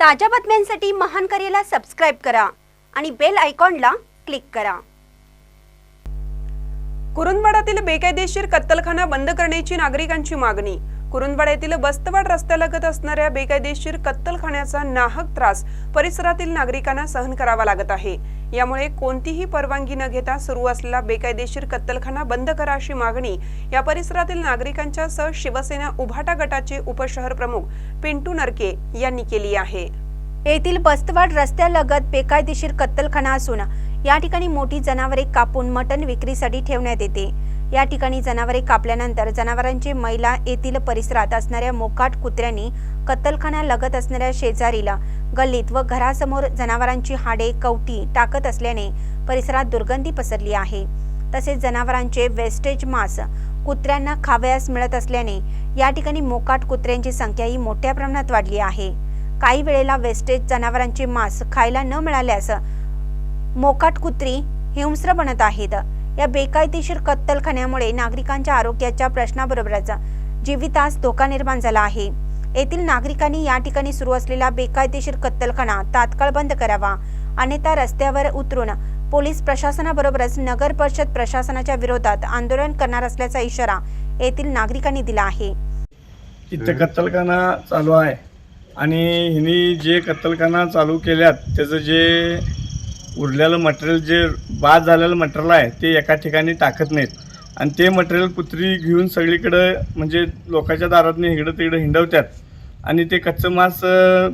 ताज्या बातम्यांसाठी महान करेला सबस्क्राईब करा आणि बेल आयकॉनला क्लिक करा. कुरुंदवाडातील बेकायदेशीर कत्तलखाना बंद करण्याची नागरिकांची मागणी. कुरुंदवाड्यातील बस्तवाड रस्त्यालगत असणाऱ्या बेकायदेशीर कत्तलखान्याचा नाहक त्रास परिसरातील नागरिकांना सहन करावा लागत आहे. यामुळे कोणतीही परवानगी न घेता सुरू असलेला बेकायदेशीर कत्तलखाना बंद करा अशी मागणी या परिसरातील नागरिकांच्या सह शिवसेना उभाटा गटाचे उपशहर प्रमुख पिंटू नरके यांनी केली आहे. येथील बस्तवाड रस्त्यालगत बेकायदेशीर कत्तलखाना असून या ठिकाणी मोठी जनावरे कापून मटण विक्रीसाठी ठेवण्यात येते. या ठिकाणी जनावरे कापल्यानंतर जनावरांचे मैला येथील परिसरात असणाऱ्या मोकाट कुत्र्यांनी कत्तलखाना लगत असणाऱ्या शेजारीला गल्लीत व घरासमोर जनावरांची हाडे कवटी टाकत असल्याने परिसरात दुर्गंधी पसरली आहे. तसेच जनावरांचे वेस्टेज मांस कुत्र्यांना खावयास मिळत असल्याने या ठिकाणी मोकाट कुत्र्यांची संख्याही मोठ्या प्रमाणात वाढली आहे. काही वेळेला वेस्टेज जनावरांचे मांस खायला न मिळाल्यास मोकाट कुत्री हिंस्र बनत आहेत. या बेकायदेशीर कत्तलखान्यामुळे नागरिकांच्या आरोग्याच्या प्रश्नाबरोबरच जीवितास धोका निर्माण झाला आहे. येथील नागरिकांनी या ठिकाणी सुरू असलेला बेकायदेशीर कत्तलखाना तात्काळ बंद करावा अन्यथा रस्त्यावर उतरून पोलीस प्रशासनाबरोबरच नगर परिषद प्रशासनाच्या विरोधात आंदोलन करणार असल्याचा इशारा येथील नागरिकांनी दिला आहे. इथे कत्तलखाना चालू आहे. आणि हिनी जे कत्तलखाना चालू केल्यात त्याचं जे उरलेलं मटेरियल जे बाद झालेलं मटेरियल आहे ते एका ठिकाणी टाकत नाहीत. आणि ते मटेरियल कुत्री घेऊन सगळीकडं म्हणजे लोकांच्या दारातनी इकडं तिकडं हिंडवतात आणि ते कच्चं मांस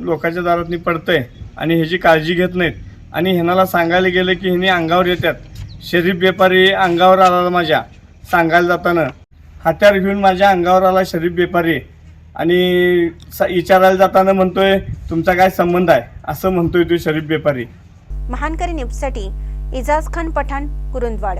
लोकांच्या दारातनी पडतंय आणि ह्याची काळजी घेत नाहीत. आणि ह्यानाला सांगायला गेलं की ह्यानी अंगावर येतात शरीफ व्यापारी अंगावर आला माझ्या. सांगायला जाताना हात्यार घेऊन माझ्या अंगावर आला शरीफ व्यापारी. आणि स- विचारायला जाताना म्हणतोय तुमचा काय संबंध आहे? असं म्हणतोय तो शरीफ व्यापारी. महानकरी न्यूजसाठी इजाज खान पठाण कुरुंदवाड.